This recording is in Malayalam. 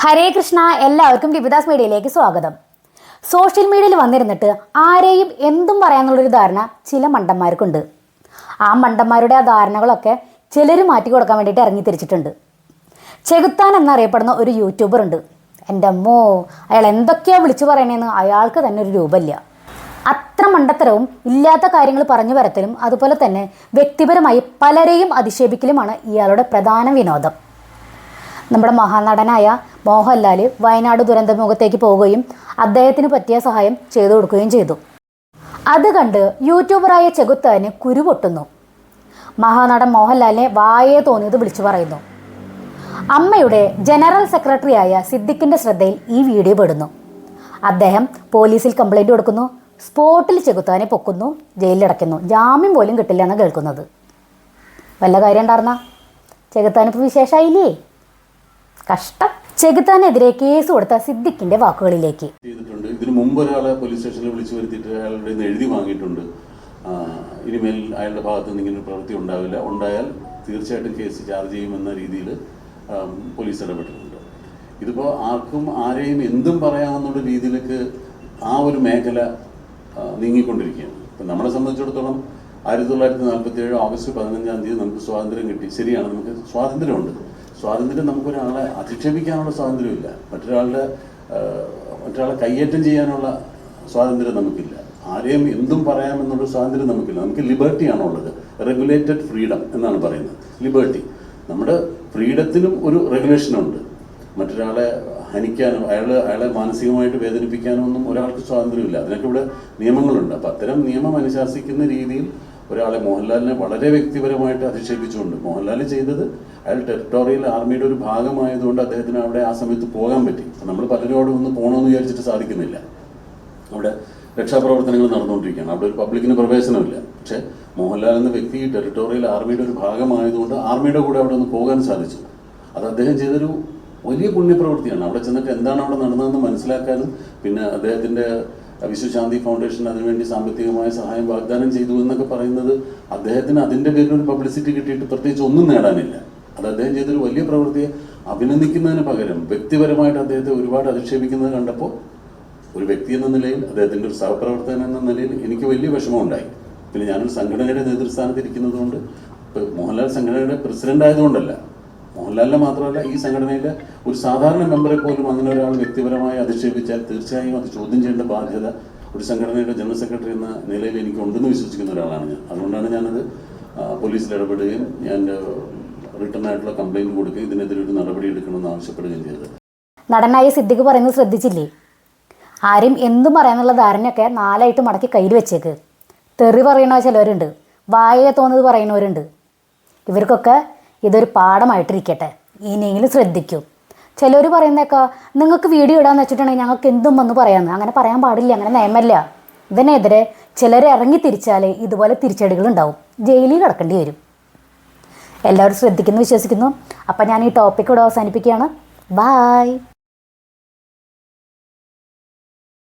ഹരേ കൃഷ്ണ എല്ലാവർക്കും രവിദാസ് മീഡിയയിലേക്ക് സ്വാഗതം. സോഷ്യൽ മീഡിയയിൽ വന്നിരുന്നിട്ട് ആരെയും എന്തും പറയാനുള്ളൊരു ധാരണ ചില മണ്ടന്മാർക്കുണ്ട്. ആ മണ്ടന്മാരുടെ ആ ധാരണകളൊക്കെ ചിലർ മാറ്റി കൊടുക്കാൻ വേണ്ടിയിട്ട് ഇറങ്ങി തിരിച്ചിട്ടുണ്ട്. ചെകുത്താൻ എന്നറിയപ്പെടുന്ന ഒരു യൂട്യൂബർ ഉണ്ട്. എന്റെ അമ്മോ അയാൾ എന്തൊക്കെയാണ് വിളിച്ചു പറയണേന്ന് അയാൾക്ക് തന്നെ ഒരു രൂപമില്ല. അത്ര മണ്ടത്തരവും ഇല്ലാത്ത കാര്യങ്ങൾ പറഞ്ഞു വരത്തലും അതുപോലെ തന്നെ വ്യക്തിപരമായി പലരെയും അധിക്ഷേപിക്കലുമാണ് ഇയാളുടെ പ്രധാന വിനോദം. നമ്മുടെ മഹാനടനായ മോഹൻലാൽ വയനാട് ദുരന്തമുഖത്തേക്ക് പോവുകയും അദ്ദേഹത്തിന് പറ്റിയ സഹായം ചെയ്തു കൊടുക്കുകയും ചെയ്തു. അത് കണ്ട് യൂട്യൂബറായ ചെകുത്താന് കുരുപൊട്ടുന്നു. മഹാനടൻ മോഹൻലാലിനെ വായേ തോന്നിയത് വിളിച്ചു പറയുന്നു. അമ്മയുടെ ജനറൽ സെക്രട്ടറിയായ സിദ്ദിഖിന്റെ ശ്രദ്ധയിൽ ഈ വീഡിയോ പെടുന്നു. അദ്ദേഹം പോലീസിൽ കംപ്ലൈന്റ് കൊടുക്കുന്നു സ്പോട്ടിൽ ചെകുത്താനെ പൊക്കുന്നു ജയിലിലടയ്ക്കുന്നു. ജാമ്യം പോലും കിട്ടില്ല എന്ന് കേൾക്കുന്നത്. വല്ല കാര്യം ഉണ്ടായിരുന്ന ചെകുത്താനിപ്പോൾ വിശേഷമായില്ലേ കഷ്ടം. ചെകുത്താനെതിരെ കേസ് കൊടുത്ത സിദ്ദിഖിന്റെ വാക്കുകളിലേക്ക്. ഇതിനു മുമ്പ് ഒരാളെ പോലീസ് സ്റ്റേഷനിൽ വിളിച്ചു വരുത്തിയിട്ട് അയാളുടെ എഴുതി വാങ്ങിയിട്ടുണ്ട്. ഇനിമേൽ അയാളുടെ ഭാഗത്ത് നിന്ന് ഇങ്ങനെ പ്രവൃത്തി ഉണ്ടാവില്ല. ഉണ്ടായാൽ തീർച്ചയായിട്ടും കേസ് ചാർജ് ചെയ്യുമെന്ന രീതിയിൽ പോലീസ് ഇടപെട്ടിട്ടുണ്ട്. ഇതിപ്പോൾ ആർക്കും ആരെയും എന്തും പറയാമെന്നുള്ള രീതിയിലേക്ക് ആ ഒരു മേഖല നീങ്ങിക്കൊണ്ടിരിക്കുകയാണ്. ഇപ്പം നമ്മളെ സംബന്ധിച്ചിടത്തോളം ആയിരത്തി തൊള്ളായിരത്തി നാൽപ്പത്തി ഏഴ് ഓഗസ്റ്റ് പതിനഞ്ചാം തീയതി നമുക്ക് സ്വാതന്ത്ര്യം കിട്ടി. ശരിയാണ് നമുക്ക് സ്വാതന്ത്ര്യമുണ്ട്. സ്വാതന്ത്ര്യം നമുക്കൊരാളെ അധിക്ഷേപിക്കാനുള്ള സ്വാതന്ത്ര്യമില്ല. മറ്റൊരാളുടെ മറ്റൊരാളെ കയ്യേറ്റം ചെയ്യാനുള്ള സ്വാതന്ത്ര്യം നമുക്കില്ല. ആരെയും എന്തും പറയാമെന്നുള്ള സ്വാതന്ത്ര്യം നമുക്കില്ല. നമുക്ക് ലിബർട്ടിയാണുള്ളത് റെഗുലേറ്റഡ് ഫ്രീഡം എന്നാണ് പറയുന്നത്. ലിബർട്ടി. നമ്മുടെ ഫ്രീഡത്തിനും ഒരു റെഗുലേഷനുണ്ട്. മറ്റൊരാളെ ഹനിക്കാനോ അയാളെ അയാളെ മാനസികമായിട്ട് വേദനിപ്പിക്കാനോ ഒന്നും ഒരാൾക്ക് സ്വാതന്ത്ര്യമില്ല. അതിനൊക്കെ ഇവിടെ നിയമങ്ങളുണ്ട്. അപ്പം അത്തരം നിയമം അനുശാസിക്കുന്ന രീതിയിൽ ഒരാളെ മോഹൻലാലിനെ വളരെ വ്യക്തിപരമായിട്ട് അധിക്ഷേപിച്ചുകൊണ്ട് മോഹൻലാൽ ചെയ്തത് അയാൾ ടെറിട്ടോറിയൽ ആർമിയുടെ ഒരു ഭാഗമായതുകൊണ്ട് അദ്ദേഹത്തിന് അവിടെ ആ സമയത്ത് പോകാൻ പറ്റി. നമ്മൾ പലരും അവിടെ ഒന്ന് പോകണമെന്ന് വിചാരിച്ചിട്ട് സാധിക്കുന്നില്ല. അവിടെ രക്ഷാപ്രവർത്തനങ്ങൾ നടന്നുകൊണ്ടിരിക്കുകയാണ്. അവിടെ ഒരു പബ്ലിക്കിന് പ്രവേശനമില്ല. പക്ഷേ മോഹൻലാൽ എന്ന വ്യക്തി ടെറിട്ടോറിയൽ ആർമിയുടെ ഒരു ഭാഗമായതുകൊണ്ട് ആർമിയുടെ കൂടെ അവിടെ ഒന്ന് പോകാൻ സാധിച്ചു. അത് അദ്ദേഹം ചെയ്തൊരു വലിയ പുണ്യപ്രവൃത്തിയാണ്. അവിടെ ചെന്നിട്ട് എന്താണ് അവിടെ നടന്നതെന്ന് മനസ്സിലാക്കാനും പിന്നെ അദ്ദേഹത്തിന്റെ വിശ്വശാന്തി ഫൗണ്ടേഷൻ അതിനുവേണ്ടി സാമ്പത്തികമായ സഹായം വാഗ്ദാനം ചെയ്തു എന്നൊക്കെ പറയുന്നത് അദ്ദേഹത്തിന് അതിന്റെ പേരിൽ ഒരു പബ്ലിസിറ്റി കിട്ടിയിട്ട് പ്രത്യേകിച്ച് ഒന്നും നേടാനില്ല. അത് അദ്ദേഹം ചെയ്തൊരു വലിയ പ്രവൃത്തിയെ അഭിനന്ദിക്കുന്നതിന് പകരം വ്യക്തിപരമായിട്ട് അദ്ദേഹത്തെ ഒരുപാട് അധിക്ഷേപിക്കുന്നത് കണ്ടപ്പോൾ ഒരു വ്യക്തി എന്ന നിലയിൽ അദ്ദേഹത്തിന്റെ ഒരു സഹപ്രവർത്തകൻ എന്ന നിലയിൽ എനിക്ക് വലിയ വിഷമമുണ്ടായി. പിന്നെ ഞാനൊരു സംഘടനയുടെ നേതൃസ്ഥാനത്ത് ഇരിക്കുന്നതുകൊണ്ട് മോഹൻലാൽ സംഘടനയുടെ പ്രസിഡന്റ് ആയതുകൊണ്ടല്ല മോഹൻലാലിനെ മാത്രമല്ല ഈ സംഘടനയിലെ ഒരു സാധാരണ മെമ്പറെ പോലും അങ്ങനെ ഒരാൾ വ്യക്തിപരമായി അധിക്ഷേപിച്ചാൽ തീർച്ചയായും അത് ചോദ്യം ചെയ്യേണ്ട ബാധ്യത ഒരു സംഘടനയുടെ ജനറൽ സെക്രട്ടറി എന്ന നിലയിൽ എനിക്ക് ഉണ്ടെന്ന് വിശ്വസിക്കുന്ന ഒരാളാണ് ഞാൻ. അതുകൊണ്ടാണ് ഞാനത് പോലീസിൽ ഇടപെടുകയും ഞാൻ റിട്ടേൺ ആയിട്ടുള്ള കംപ്ലയിന്റ് കൊടുക്കുകയും ഇതിനെതിരെ ഒരു നടപടി എടുക്കണമെന്ന് ആവശ്യപ്പെടുകയും ചെയ്തത്. നടനായ സിദ്ദിഖ് പറയുന്നത് ശ്രദ്ധിച്ചില്ലേ? ആരും എന്തും പറയാനുള്ള ധാരണയൊക്കെ നാലായിട്ട് മടക്കി കയ്യിൽ വെച്ചേക്ക്. തെറി പറയുന്ന ചിലവരുണ്ട് വായയെ തോന്നുന്നത് പറയുന്നവരുണ്ട്. ഇവർക്കൊക്കെ ഇതൊരു പാഠമായിട്ടിരിക്കട്ടെ. ഇനിയെങ്കിലും ശ്രദ്ധിക്കൂ. ചിലർ പറയുന്നേക്കാ നിങ്ങൾക്ക് വീഡിയോ ഇടാന്ന് വെച്ചിട്ടുണ്ടെങ്കിൽ ഞങ്ങൾക്ക് എന്തും വന്ന് പറയാമെന്ന് അങ്ങനെ പറയാൻ പാടില്ല അങ്ങനെ നിയമല്ല. ഇതിനെതിരെ ചിലർ ഇറങ്ങി തിരിച്ചാൽ ഇതുപോലെ തിരിച്ചടികൾ ഉണ്ടാവും ജയിലിൽ കിടക്കേണ്ടി വരും. എല്ലാവരും ശ്രദ്ധിക്കുന്നു വിശ്വസിക്കുന്നു. അപ്പം ഞാൻ ഈ ടോപ്പിക് ഇവിടെ അവസാനിപ്പിക്കുകയാണ്. ബായ്